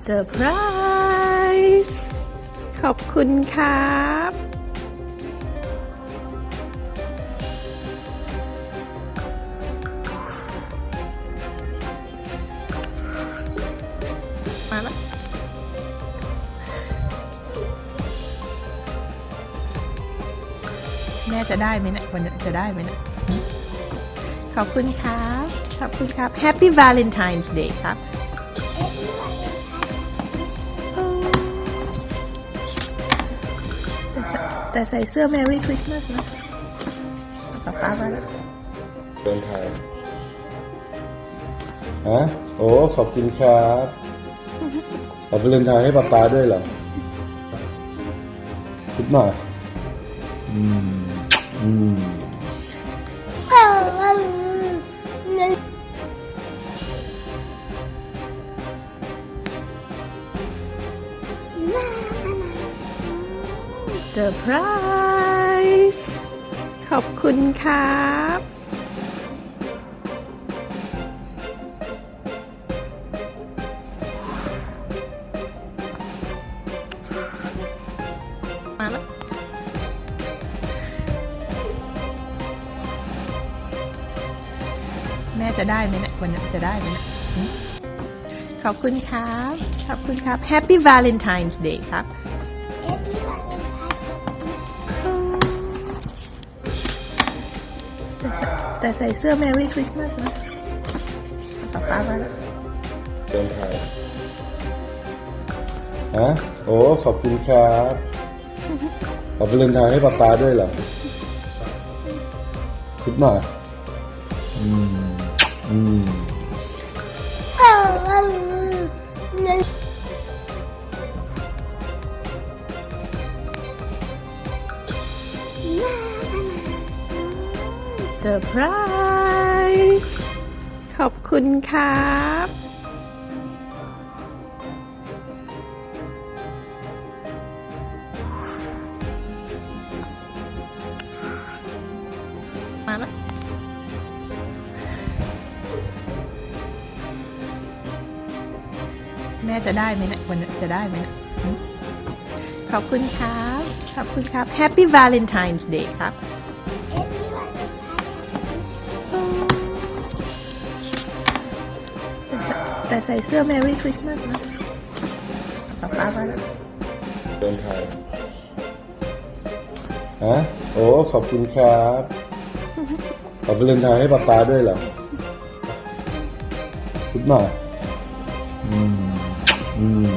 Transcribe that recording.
เซอร์ไพรส์ขอบคุณครับมาแล้วแม่จะได้ไหมเนะวันนี้จะได้ไหมเนะขอบคุณครับ ขอบคุณครับ Happy Valentine's Day ครับ แต่ใส่เสื้อ Merry Christmas นะป๊าป๊ามาแล้วเดินทางฮะโอ้ขอบคุณครับขอบไปเดินทางให้ป๊าป๊าด้วยเหรอคิดมาอืมอืม เซอร์ไพรส์ขอบคุณครับมาแล้วแม่จะได้ไหมเนะวันนี้จะได้ไหมเนะหึขอบคุณครับ ขอบคุณครับ Happy Valentine's Day ครับ แต่ใส่เสื้อ Merry Christmas นะป๊าป๊ามาแล้วเดินทางฮะโอ้ขอบคุณครับขอบไปเดินทางให้ป๊าป๊าด้วยเหรอคิดมาอืมอืม เซอร์ไพรส์ขอบคุณครับมาแล้วแม่จะได้ไหมเนะวันจะได้ไหมเนะขอบคุณครับ ขอบคุณครับ Happy Valentine's Day ครับ แต่ใส่เสื้อ Merry Christmas นะป๊าป๊ามาแล้วเดินทางฮะโอ้ขอบคุณครับขอบไปเดินทางให้ป๊าป๊าด้วยเหรอคิดมาอืมอืม